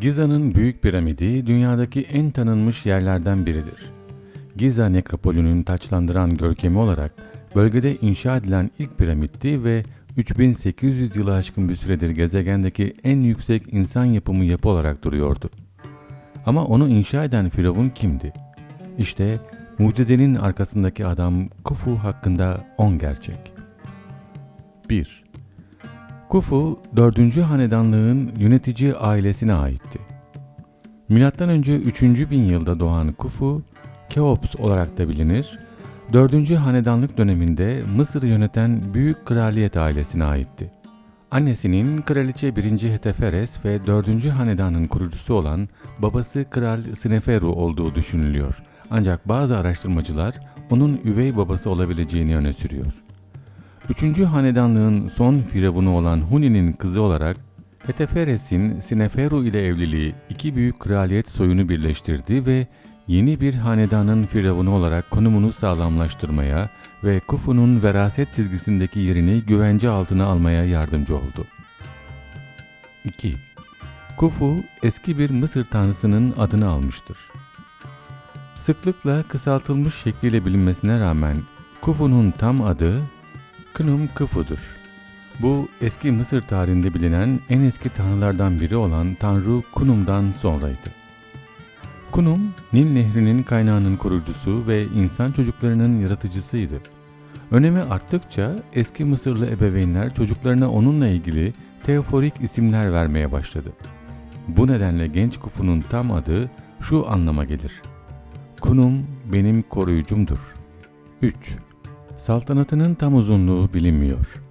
Giza'nın Büyük Piramidi dünyadaki en tanınmış yerlerden biridir. Giza nekropolünün taçlandıran görkemi olarak bölgede inşa edilen ilk piramitti ve 3800 yılı aşkın bir süredir gezegendeki en yüksek insan yapımı yapı olarak duruyordu. Ama onu inşa eden firavun kimdi? İşte mucizenin arkasındaki adam Kufu hakkında 10 gerçek. 1. Kufu 4. hanedanlığın yönetici ailesine aitti. Milattan önce 3. bin yılda doğan Kufu, Keops olarak da bilinir, 4. hanedanlık döneminde Mısır'ı yöneten büyük kraliyet ailesine aitti. Annesinin kraliçe 1. Heteferes ve 4. hanedanın kurucusu olan babası kral Sneferu olduğu düşünülüyor. Ancak bazı araştırmacılar onun üvey babası olabileceğini öne sürüyor. 3. hanedanlığın son firavunu olan Huni'nin kızı olarak Heteferes'in Sineferu ile evliliği iki büyük kraliyet soyunu birleştirdi ve yeni bir hanedanın firavunu olarak konumunu sağlamlaştırmaya ve Kufu'nun veraset çizgisindeki yerini güvence altına almaya yardımcı oldu. 2. Kufu eski bir Mısır tanrısının adını almıştır. Sıklıkla kısaltılmış şekliyle bilinmesine rağmen Kufu'nun tam adı Khnum Khufu'dur. Bu eski Mısır tarihinde bilinen en eski tanrılardan biri olan Tanrı Kunum'dan sonraydı. Kunum, Nil Nehri'nin kaynağının kurucusu ve insan çocuklarının yaratıcısıydı. Önemi arttıkça eski Mısırlı ebeveynler çocuklarına onunla ilgili teoforik isimler vermeye başladı. Bu nedenle genç Kufu'nun tam adı şu anlama gelir. Kunum benim koruyucumdur. 3. Saltanatının tam uzunluğu bilinmiyor.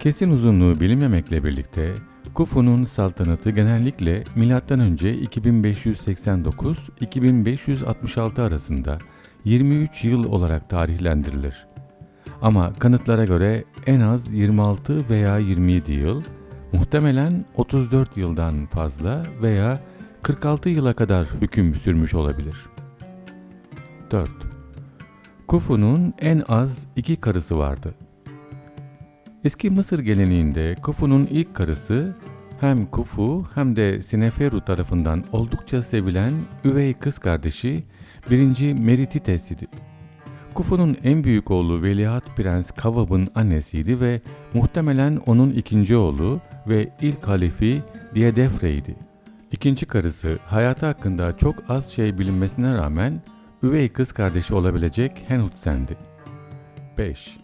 Kesin uzunluğu bilinmemekle birlikte Kufu'nun saltanatı genellikle M.Ö. 2589-2566 arasında 23 yıl olarak tarihlendirilir. Ama kanıtlara göre en az 26 veya 27 yıl, muhtemelen 34 yıldan fazla veya 46 yıla kadar hüküm sürmüş olabilir. 4. Kufu'nun en az iki karısı vardı. Eski Mısır geleneğinde Kufu'nun ilk karısı hem Kufu hem de Sineferu tarafından oldukça sevilen üvey kız kardeşi 1. Meritites idi. Kufu'nun en büyük oğlu Veliaht Prens Kavab'ın annesiydi ve muhtemelen onun ikinci oğlu ve ilk halifi Diedefre'ydi. İkinci karısı hayatı hakkında çok az şey bilinmesine rağmen üvey kız kardeşi olabilecek Henhutsen'di. 5.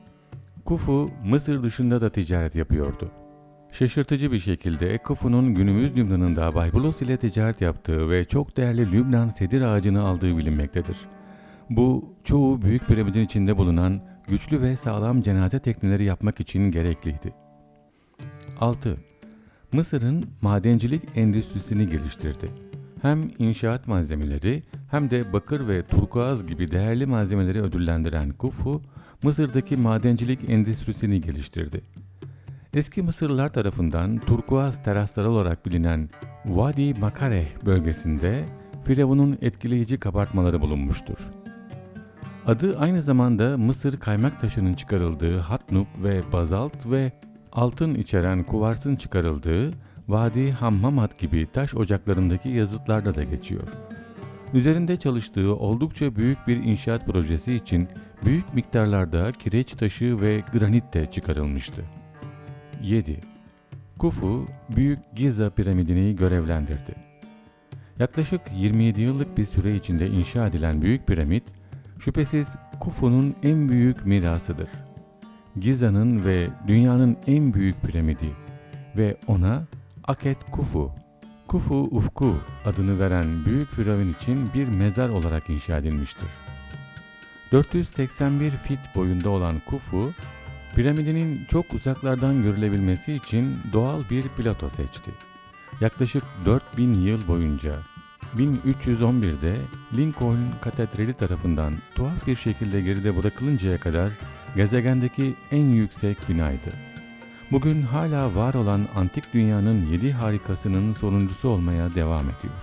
Kufu Mısır dışında da ticaret yapıyordu. Şaşırtıcı bir şekilde Kufu'nun günümüz Lübnan'ında Baybulos ile ticaret yaptığı ve çok değerli Lübnan sedir ağacını aldığı bilinmektedir. Bu çoğu büyük piramidin içinde bulunan güçlü ve sağlam cenaze tekneleri yapmak için gerekliydi. 6. Mısır'ın madencilik endüstrisini geliştirdi. Hem inşaat malzemeleri hem de bakır ve turkuaz gibi değerli malzemeleri ödüllendiren Kufu, Mısır'daki madencilik endüstrisini geliştirdi. Eski Mısırlılar tarafından turkuaz terasları olarak bilinen Vadi Makareh bölgesinde Firavun'un etkileyici kabartmaları bulunmuştur. Adı aynı zamanda Mısır kaymak taşının çıkarıldığı Hatnup ve bazalt ve altın içeren kuvarsın çıkarıldığı Vadi Hammamat gibi taş ocaklarındaki yazıtlarda da geçiyor. Üzerinde çalıştığı oldukça büyük bir inşaat projesi için büyük miktarlarda kireç taşı ve granit de çıkarılmıştı. 7. Kufu, Büyük Giza piramidini görevlendirdi. Yaklaşık 27 yıllık bir süre içinde inşa edilen Büyük Piramit, şüphesiz Kufu'nun en büyük mirasıdır. Giza'nın ve dünyanın en büyük piramidi ve ona Aket Kufu, Kufu Ufku adını veren büyük firavun için bir mezar olarak inşa edilmiştir. 481 fit boyunda olan Kufu, piramidinin çok uzaklardan görülebilmesi için doğal bir plato seçti. Yaklaşık 4000 yıl boyunca 1311'de Lincoln Katedrali tarafından tuhaf bir şekilde geride bırakılıncaya kadar gezegendeki en yüksek binaydı. Bugün hala var olan antik dünyanın yedi harikasının sonuncusu olmaya devam ediyor.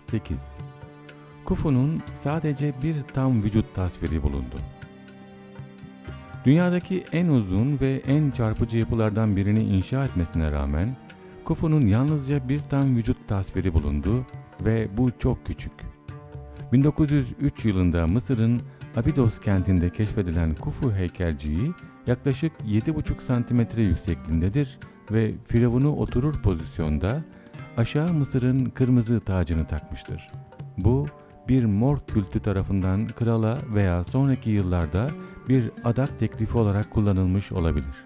8. Kufu'nun sadece bir tam vücut tasviri bulundu. Dünyadaki en uzun ve en çarpıcı yapılardan birini inşa etmesine rağmen Khufu'nun yalnızca bir tam vücut tasviri bulundu ve bu çok küçük. 1903 yılında Mısır'ın Abydos kentinde keşfedilen Khufu heykelciği yaklaşık 7,5 santimetre yüksekliğindedir ve firavunu oturur pozisyonda aşağı Mısır'ın kırmızı tacını takmıştır. Bu bir mor kültü tarafından krala veya sonraki yıllarda bir adak teklifi olarak kullanılmış olabilir.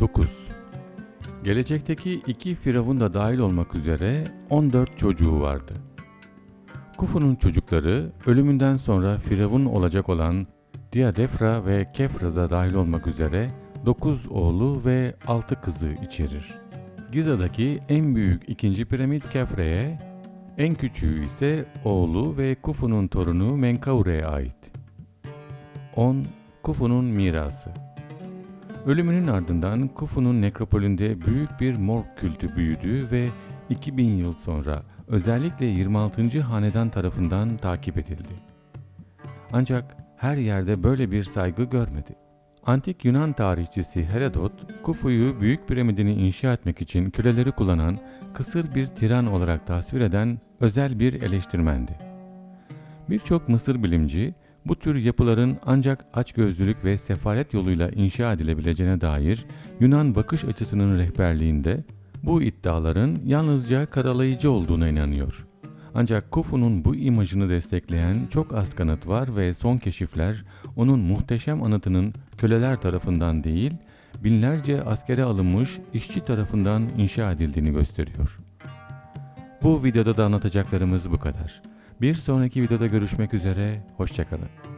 9. Gelecekteki iki firavun da dahil olmak üzere 14 çocuğu vardı. Kufu'nun çocukları ölümünden sonra firavun olacak olan Diadefra ve Kefra da dahil olmak üzere 9 oğlu ve 6 kızı içerir. Giza'daki en büyük ikinci piramit Kefre'ye, en küçüğü ise oğlu ve Kufu'nun torunu Menkaure'ye ait. 10. Kufu'nun mirası Ölümünün ardından Kufu'nun nekropolünde büyük bir mor kültü büyüdü ve 2000 yıl sonra özellikle 26. hanedan tarafından takip edildi. Ancak her yerde böyle bir saygı görmedi. Antik Yunan tarihçisi Herodot, Kufu'yu büyük piramidini inşa etmek için köleleri kullanan kısır bir tiran olarak tasvir eden özel bir eleştirmendi. Birçok Mısır bilimci bu tür yapıların ancak açgözlülük ve sefalet yoluyla inşa edilebileceğine dair Yunan bakış açısının rehberliğinde bu iddiaların yalnızca karalayıcı olduğuna inanıyor. Ancak Khufu'nun bu imajını destekleyen çok az kanıt var ve son keşifler onun muhteşem anıtının köleler tarafından değil, binlerce askere alınmış işçi tarafından inşa edildiğini gösteriyor. Bu videoda da anlatacaklarımız bu kadar. Bir sonraki videoda görüşmek üzere, hoşçakalın.